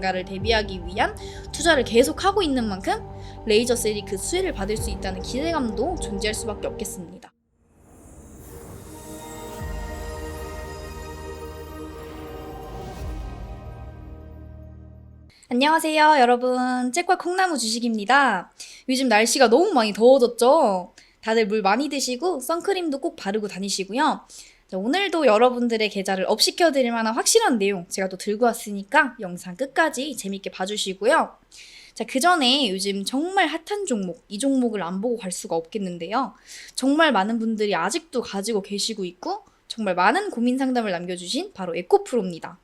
가를 대비하기 위한 투자를 계속하고 있는 만큼 레이저 셀이 그 수혜를 받을 수 있다는 기대감도 존재할 수밖에 없겠습니다. 안녕하세요, 여러분. 잭과 콩나무 주식입니다. 요즘 날씨가 너무 많이 더워졌죠? 다들 물 많이 드시고 선크림도 꼭 바르고 다니시고요. 자, 오늘도 여러분들의 계좌를 업시켜 드릴 만한 확실한 내용 제가 또 들고 왔으니까 영상 끝까지 재밌게 봐주시고요. 자, 그 전에 요즘 정말 핫한 종목, 이 종목을 안 보고 갈 수가 없겠는데요. 정말 많은 분들이 아직도 가지고 계시고 있고, 정말 많은 고민 상담을 남겨주신 바로 에코프로입니다.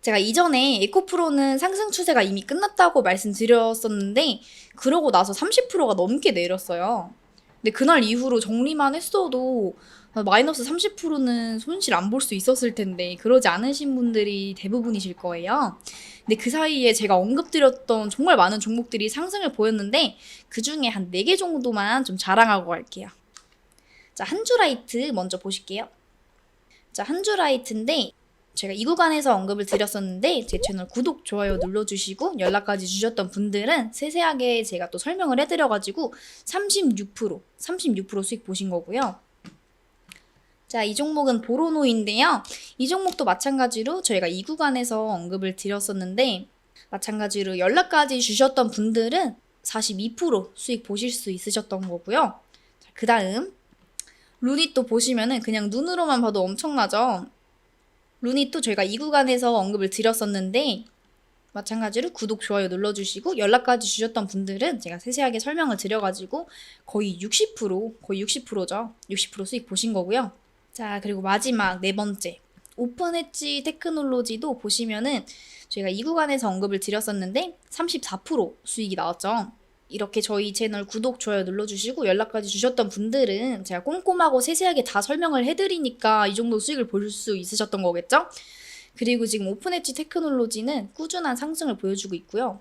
제가 이전에 에코프로는 상승 추세가 이미 끝났다고 말씀드렸었는데, 그러고 나서 30%가 넘게 내렸어요. 근데 그날 이후로 정리만 했어도 마이너스 30%는 손실 안 볼 수 있었을 텐데 그러지 않으신 분들이 대부분이실 거예요. 근데 그 사이에 제가 언급드렸던 정말 많은 종목들이 상승을 보였는데 그 중에 한 4개 정도만 좀 자랑하고 갈게요. 자, 한주라이트 먼저 보실게요. 자, 한주라이트인데 제가 이 구간에서 언급을 드렸었는데 제 채널 구독, 좋아요 눌러주시고 연락까지 주셨던 분들은 세세하게 제가 또 설명을 해드려가지고 36% 36% 수익 보신 거고요. 자, 이 종목은 보로노인데요. 이 종목도 마찬가지로 저희가 이 구간에서 언급을 드렸었는데 마찬가지로 연락까지 주셨던 분들은 42% 수익 보실 수 있으셨던 거고요. 그 다음 루닛도 보시면은 그냥 눈으로만 봐도 엄청나죠. 루닛도 저희가 이 구간에서 언급을 드렸었는데 마찬가지로 구독, 좋아요 눌러주시고 연락까지 주셨던 분들은 제가 세세하게 설명을 드려가지고 거의 60% 거의 60%죠. 60% 수익 보신 거고요. 자 그리고 마지막 네 번째 오픈 엣지 테크놀로지도 보시면은 저희가 이 구간에서 언급을 드렸었는데 34% 수익이 나왔죠. 이렇게 저희 채널 구독, 좋아요 눌러주시고 연락까지 주셨던 분들은 제가 꼼꼼하고 세세하게 다 설명을 해드리니까 이 정도 수익을 볼 수 있으셨던 거겠죠? 그리고 지금 오픈 엣지 테크놀로지는 꾸준한 상승을 보여주고 있고요.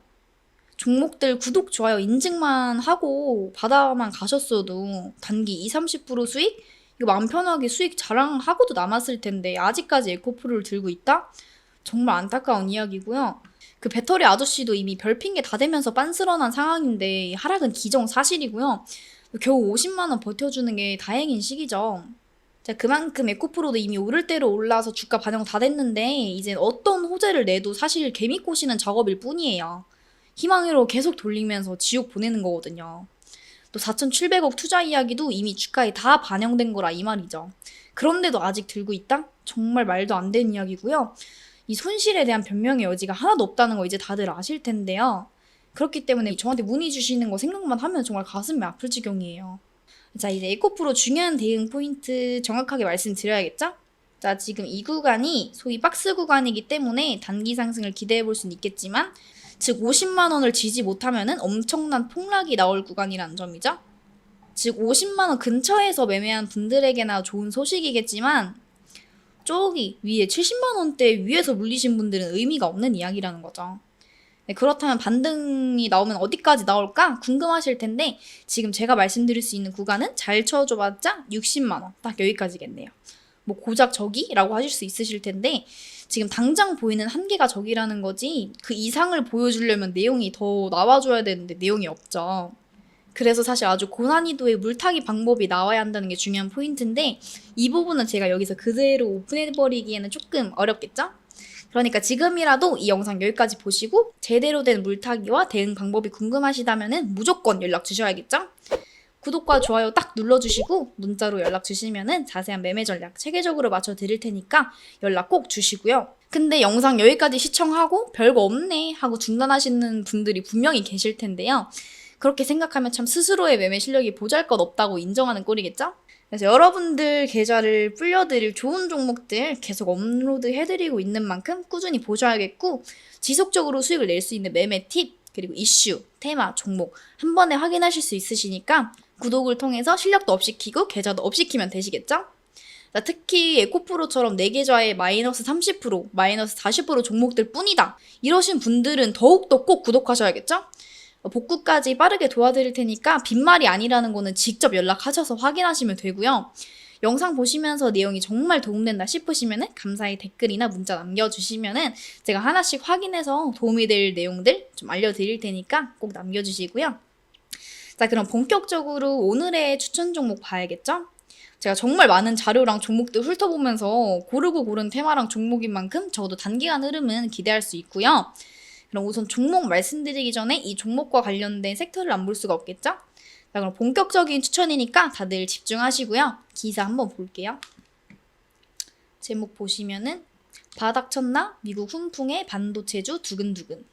종목들 구독, 좋아요 인증만 하고 바다만 가셨어도 단기 2, 30% 수익? 이거 마음 편하게 수익 자랑하고도 남았을 텐데 아직까지 에코프로를 들고 있다? 정말 안타까운 이야기고요. 그 배터리 아저씨도 이미 별 핑계 다 대면서 빤스런한 상황인데 하락은 기정사실이고요. 겨우 50만 원 버텨주는 게 다행인 시기죠. 자, 그만큼 에코프로도 이미 오를 대로 올라서 주가 반영 다 됐는데 이제 어떤 호재를 내도 사실 개미 꼬시는 작업일 뿐이에요. 희망으로 계속 돌리면서 지옥 보내는 거거든요. 또 4,700억 투자 이야기도 이미 주가에 다 반영된 거라 이 말이죠. 그런데도 아직 들고 있다? 정말 말도 안 되는 이야기고요. 이 손실에 대한 변명의 여지가 하나도 없다는 거 이제 다들 아실 텐데요. 그렇기 때문에 저한테 문의 주시는 거 생각만 하면 정말 가슴이 아플 지경이에요. 자, 이제 에코프로 중요한 대응 포인트 정확하게 말씀드려야겠죠? 자, 지금 이 구간이 소위 박스 구간이기 때문에 단기 상승을 기대해 볼 수는 있겠지만, 즉 50만 원을 지지 못하면은 엄청난 폭락이 나올 구간이라는 점이죠. 즉 50만 원 근처에서 매매한 분들에게나 좋은 소식이겠지만 저기 위에 70만 원대 위에서 물리신 분들은 의미가 없는 이야기라는 거죠. 네, 그렇다면 반등이 나오면 어디까지 나올까 궁금하실 텐데 지금 제가 말씀드릴 수 있는 구간은 잘 쳐줘봤자 60만 원 딱 여기까지겠네요. 뭐 고작 저기라고 하실 수 있으실 텐데 지금 당장 보이는 한계가 저기라는 거지 그 이상을 보여주려면 내용이 더 나와줘야 되는데 내용이 없죠. 그래서 사실 아주 고난이도의 물타기 방법이 나와야 한다는 게 중요한 포인트인데 이 부분은 제가 여기서 그대로 오픈해버리기에는 조금 어렵겠죠? 그러니까 지금이라도 이 영상 여기까지 보시고 제대로 된 물타기와 대응 방법이 궁금하시다면 무조건 연락 주셔야겠죠? 구독과 좋아요 딱 눌러주시고 문자로 연락 주시면은 자세한 매매 전략 체계적으로 맞춰 드릴 테니까 연락 꼭 주시고요. 근데 영상 여기까지 시청하고 별거 없네 하고 중단하시는 분들이 분명히 계실 텐데요. 그렇게 생각하면 참 스스로의 매매 실력이 보잘것 없다고 인정하는 꼴이겠죠? 그래서 여러분들 계좌를 불려드릴 좋은 종목들 계속 업로드 해드리고 있는 만큼 꾸준히 보셔야겠고 지속적으로 수익을 낼 수 있는 매매 팁 그리고 이슈, 테마, 종목 한 번에 확인하실 수 있으시니까 구독을 통해서 실력도 업시키고 계좌도 업시키면 되시겠죠? 자, 특히 에코프로처럼 내 계좌에 마이너스 30%, 마이너스 40% 종목들 뿐이다. 이러신 분들은 더욱더 꼭 구독하셔야겠죠? 복구까지 빠르게 도와드릴 테니까 빈말이 아니라는 거는 직접 연락하셔서 확인하시면 되고요. 영상 보시면서 내용이 정말 도움된다 싶으시면은 감사의 댓글이나 문자 남겨주시면은 제가 하나씩 확인해서 도움이 될 내용들 좀 알려드릴 테니까 꼭 남겨주시고요. 자, 그럼 본격적으로 오늘의 추천 종목 봐야겠죠? 제가 정말 많은 자료랑 종목들 훑어보면서 고르고 고른 테마랑 종목인 만큼 저도 단기간 흐름은 기대할 수 있고요. 그럼 우선 종목 말씀드리기 전에 이 종목과 관련된 섹터를 안 볼 수가 없겠죠? 자, 그럼 본격적인 추천이니까 다들 집중하시고요. 기사 한번 볼게요. 제목 보시면은 바닥 쳤나? 미국 훈풍의 반도체주 두근두근.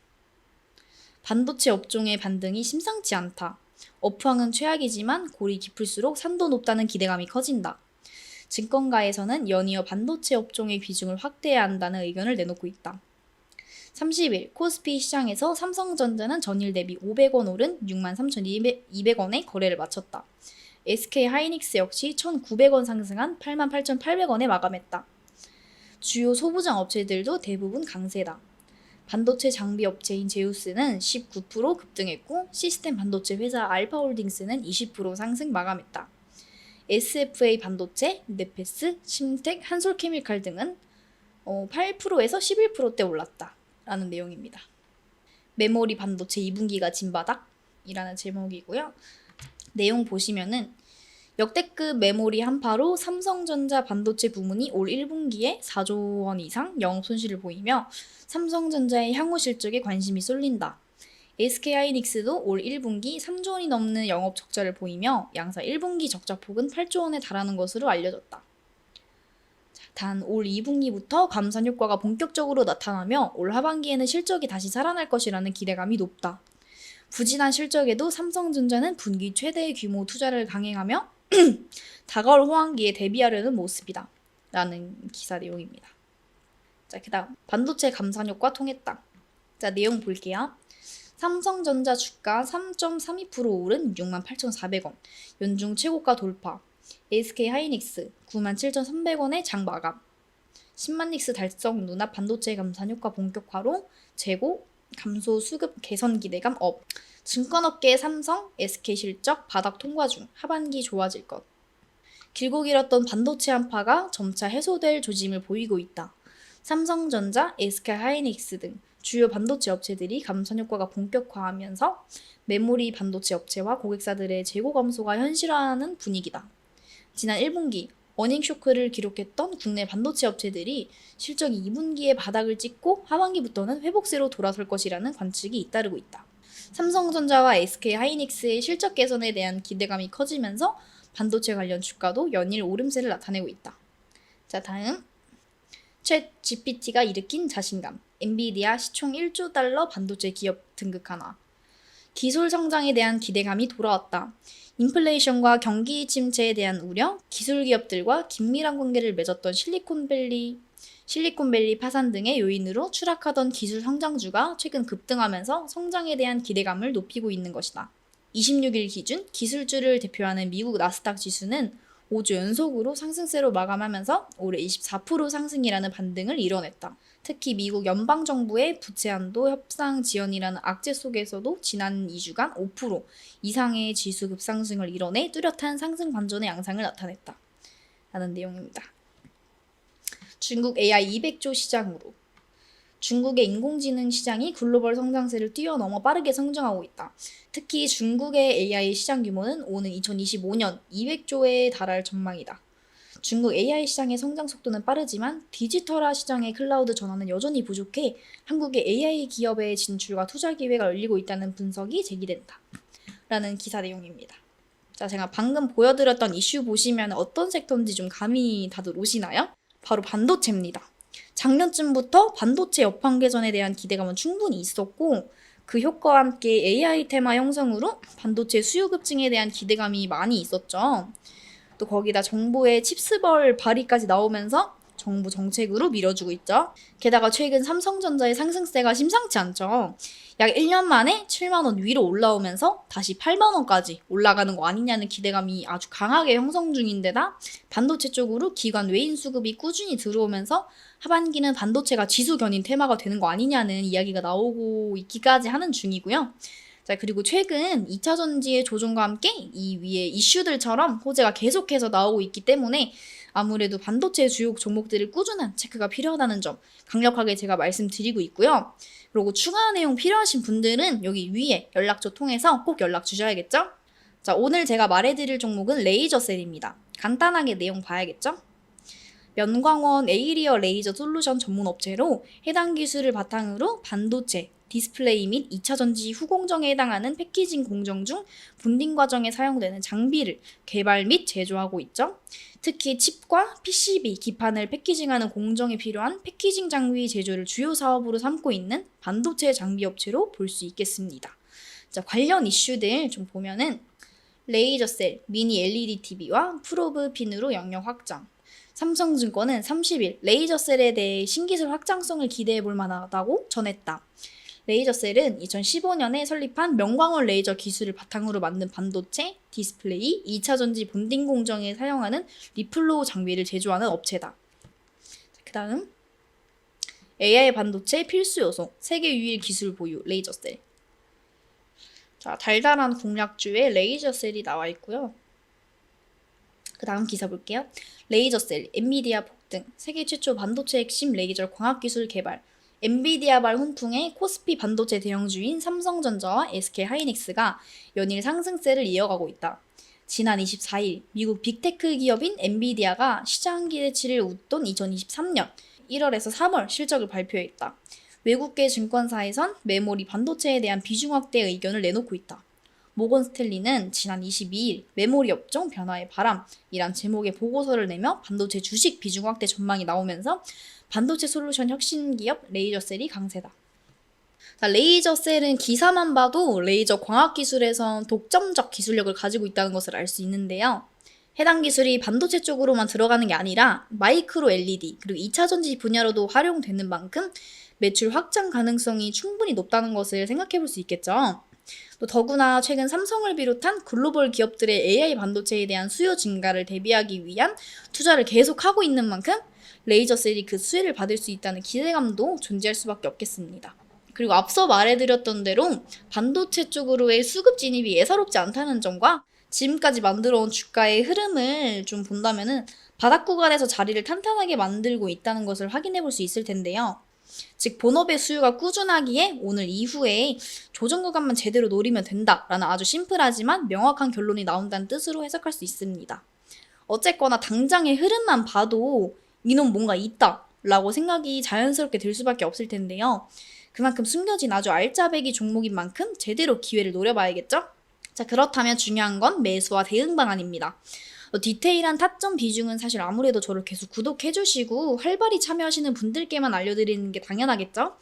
반도체 업종의 반등이 심상치 않다. 업황은 최악이지만 골이 깊을수록 산도 높다는 기대감이 커진다. 증권가에서는 연이어 반도체 업종의 비중을 확대해야 한다는 의견을 내놓고 있다. 30일 코스피 시장에서 삼성전자는 전일 대비 500원 오른 63,200원에 거래를 마쳤다. SK 하이닉스 역시 1,900원 상승한 88,800원에 마감했다. 주요 소부장 업체들도 대부분 강세다. 반도체 장비 업체인 제우스는 19% 급등했고 시스템 반도체 회사 알파홀딩스는 20% 상승 마감했다. SFA 반도체, 네페스, 심텍, 한솔케미칼 등은 어, 8%에서 11%대 올랐다. 라는 내용입니다. 메모리 반도체 2분기가 진바닥이라는 제목이고요. 내용 보시면은 역대급 메모리 한파로 삼성전자 반도체 부문이 올 1분기에 4조 원 이상 영업 손실을 보이며 삼성전자의 향후 실적에 관심이 쏠린다. SK 하이닉스도 올 1분기 3조 원이 넘는 영업 적자를 보이며 양사 1분기 적자폭은 8조 원에 달하는 것으로 알려졌다. 단 올 2분기부터 감산 효과가 본격적으로 나타나며 올 하반기에는 실적이 다시 살아날 것이라는 기대감이 높다. 부진한 실적에도 삼성전자는 분기 최대의 규모 투자를 강행하며 다가올 호황기에 대비하려는 모습이다. 라는 기사 내용입니다. 자, 그 다음. 반도체 감산 효과 통했다. 자, 내용 볼게요. 삼성전자 주가 3.32% 오른 68,400원. 연중 최고가 돌파. SK 하이닉스 97,300원의 장 마감. 신만닉스 달성 눈앞 반도체 감산 효과 본격화로 재고 감소 수급 개선 기대감 업. 증권업계 삼성, SK 실적 바닥 통과 중 하반기 좋아질 것. 길고 길었던 반도체 한파가 점차 해소될 조짐을 보이고 있다. 삼성전자, SK 하이닉스 등 주요 반도체 업체들이 감산 효과가 본격화하면서 메모리 반도체 업체와 고객사들의 재고 감소가 현실화하는 분위기다. 지난 1분기 어닝 쇼크를 기록했던 국내 반도체 업체들이 실적이 2분기에 바닥을 찍고 하반기부터는 회복세로 돌아설 것이라는 관측이 잇따르고 있다. 삼성전자와 SK 하이닉스의 실적 개선에 대한 기대감이 커지면서 반도체 관련 주가도 연일 오름세를 나타내고 있다. 자, 다음. 챗 GPT가 일으킨 자신감. 엔비디아 시총 1조 달러 반도체 기업 등극 하나. 기술 성장에 대한 기대감이 돌아왔다. 인플레이션과 경기 침체에 대한 우려, 기술 기업들과 긴밀한 관계를 맺었던 실리콘밸리 실리콘밸리 파산 등의 요인으로 추락하던 기술 성장주가 최근 급등하면서 성장에 대한 기대감을 높이고 있는 것이다. 26일 기준 기술주를 대표하는 미국 나스닥 지수는 5주 연속으로 상승세로 마감하면서 올해 24% 상승이라는 반등을 이뤄냈다. 특히 미국 연방 정부의 부채 한도 협상 지연이라는 악재 속에서도 지난 2주간 5% 이상의 지수 급상승을 이뤄내 뚜렷한 상승 반전의 양상을 나타냈다. 라는 내용입니다. 중국 AI 200조 시장으로 중국의 인공지능 시장이 글로벌 성장세를 뛰어넘어 빠르게 성장하고 있다. 특히 중국의 AI 시장 규모는 오는 2025년 200조에 달할 전망이다. 중국 AI 시장의 성장 속도는 빠르지만 디지털화 시장의 클라우드 전환은 여전히 부족해 한국의 AI 기업의 진출과 투자 기회가 열리고 있다는 분석이 제기된다. 라는 기사 내용입니다. 자, 제가 방금 보여드렸던 이슈 보시면 어떤 섹터인지 좀 감이 다들 오시나요? 바로 반도체입니다. 작년쯤부터 반도체 업황 개선에 대한 기대감은 충분히 있었고 그 효과와 함께 AI 테마 형성으로 반도체 수요 급증에 대한 기대감이 많이 있었죠. 또 거기다 정부의 칩스벌 발의까지 나오면서 정부 정책으로 밀어주고 있죠. 게다가 최근 삼성전자의 상승세가 심상치 않죠. 약 1년 만에 7만원 위로 올라오면서 다시 8만원까지 올라가는 거 아니냐는 기대감이 아주 강하게 형성 중인데다 반도체 쪽으로 기관 외인 수급이 꾸준히 들어오면서 하반기는 반도체가 지수 견인 테마가 되는 거 아니냐는 이야기가 나오고 있기까지 하는 중이고요. 자, 그리고 최근 2차 전지의 조정과 함께 이 위에 이슈들처럼 호재가 계속해서 나오고 있기 때문에 아무래도 반도체 주요 종목들을 꾸준한 체크가 필요하다는 점 강력하게 제가 말씀드리고 있고요. 그리고 추가 내용 필요하신 분들은 여기 위에 연락처 통해서 꼭 연락 주셔야겠죠? 자, 오늘 제가 말해드릴 종목은 레이저 셀입니다. 간단하게 내용 봐야겠죠? 면광원 에이리어 레이저 솔루션 전문 업체로 해당 기술을 바탕으로 반도체, 디스플레이 및 2차 전지 후공정에 해당하는 패키징 공정 중 분딩 과정에 사용되는 장비를 개발 및 제조하고 있죠. 특히 칩과 PCB, 기판을 패키징하는 공정에 필요한 패키징 장비 제조를 주요 사업으로 삼고 있는 반도체 장비 업체로 볼 수 있겠습니다. 자, 관련 이슈들 좀 보면은 레이저 셀, 미니 LED TV와 프로브 핀으로 영역 확장. 삼성증권은 30일 레이저셀에 대해 신기술 확장성을 기대해 볼 만하다고 전했다. 레이저셀은 2015년에 설립한 명광원 레이저 기술을 바탕으로 만든 반도체, 디스플레이, 2차 전지 본딩 공정에 사용하는 리플로우 장비를 제조하는 업체다. 그 다음 AI 반도체 필수 요소, 세계 유일 기술 보유 레이저셀. 자, 달달한 공략주에 레이저셀이 나와 있고요. 그 다음 기사 볼게요. 레이저셀, 엔비디아 폭등, 세계 최초 반도체 핵심 레이저 광학 기술 개발, 엔비디아발 훈풍의 코스피 반도체 대형주인 삼성전자와 SK 하이닉스가 연일 상승세를 이어가고 있다. 지난 24일 미국 빅테크 기업인 엔비디아가 시장 기대치를 웃돈 2023년 1월에서 3월 실적을 발표했다. 외국계 증권사에선 메모리 반도체에 대한 비중 확대 의견을 내놓고 있다. 모건 스탠리는 지난 22일 메모리 업종 변화의 바람이란 제목의 보고서를 내며 반도체 주식 비중 확대 전망이 나오면서 반도체 솔루션 혁신 기업 레이저셀이 강세다. 자, 레이저셀은 기사만 봐도 레이저 광학 기술에선 독점적 기술력을 가지고 있다는 것을 알 수 있는데요. 해당 기술이 반도체 쪽으로만 들어가는 게 아니라 마이크로 LED 그리고 2차 전지 분야로도 활용되는 만큼 매출 확장 가능성이 충분히 높다는 것을 생각해 볼 수 있겠죠. 또 더구나 최근 삼성을 비롯한 글로벌 기업들의 AI 반도체에 대한 수요 증가를 대비하기 위한 투자를 계속하고 있는 만큼 레이저셀이 그 수혜를 받을 수 있다는 기대감도 존재할 수밖에 없겠습니다. 그리고 앞서 말해드렸던 대로 반도체 쪽으로의 수급 진입이 예사롭지 않다는 점과 지금까지 만들어온 주가의 흐름을 좀 본다면은 바닥 구간에서 자리를 탄탄하게 만들고 있다는 것을 확인해 볼 수 있을 텐데요. 즉 본업의 수요가 꾸준하기에 오늘 이후에 조정 구간만 제대로 노리면 된다라는 아주 심플하지만 명확한 결론이 나온다는 뜻으로 해석할 수 있습니다. 어쨌거나 당장의 흐름만 봐도 이놈 뭔가 있다 라고 생각이 자연스럽게 들 수밖에 없을 텐데요. 그만큼 숨겨진 아주 알짜배기 종목인 만큼 제대로 기회를 노려봐야겠죠? 자, 그렇다면 중요한 건 매수와 대응 방안입니다. 어, 디테일한 타점 비중은 사실 아무래도 저를 계속 구독해주시고 활발히 참여하시는 분들께만 알려드리는 게 당연하겠죠?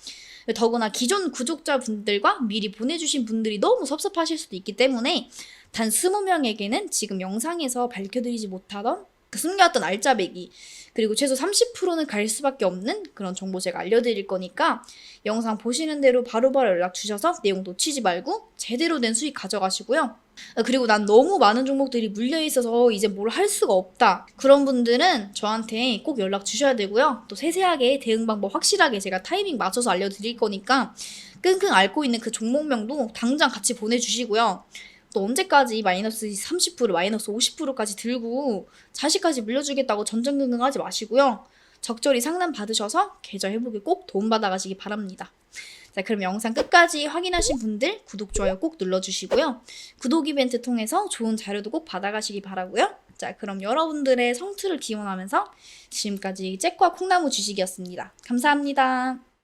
더구나 기존 구독자분들과 미리 보내주신 분들이 너무 섭섭하실 수도 있기 때문에 단 20명에게는 지금 영상에서 밝혀드리지 못하던 그 숨겨왔던 알짜배기 그리고 최소 30%는 갈 수밖에 없는 그런 정보 제가 알려드릴 거니까 영상 보시는 대로 바로바로 연락 주셔서 내용 놓치지 말고 제대로 된 수익 가져가시고요. 아, 그리고 난 너무 많은 종목들이 물려 있어서 이제 뭘 할 수가 없다. 그런 분들은 저한테 꼭 연락 주셔야 되고요. 또 세세하게 대응 방법 확실하게 제가 타이밍 맞춰서 알려드릴 거니까 끙끙 앓고 있는 그 종목명도 당장 같이 보내주시고요. 또 언제까지 마이너스 30% 마이너스 50%까지 들고 자식까지 물려주겠다고 전전긍긍 하지 마시고요. 적절히 상담 받으셔서 계좌 회복에 꼭 도움받아 가시기 바랍니다. 자, 그럼 영상 끝까지 확인하신 분들 구독, 좋아요 꼭 눌러주시고요. 구독 이벤트 통해서 좋은 자료도 꼭 받아가시기 바라고요. 자, 그럼 여러분들의 성투를 기원하면서 지금까지 잭과 콩나무 주식이었습니다. 감사합니다.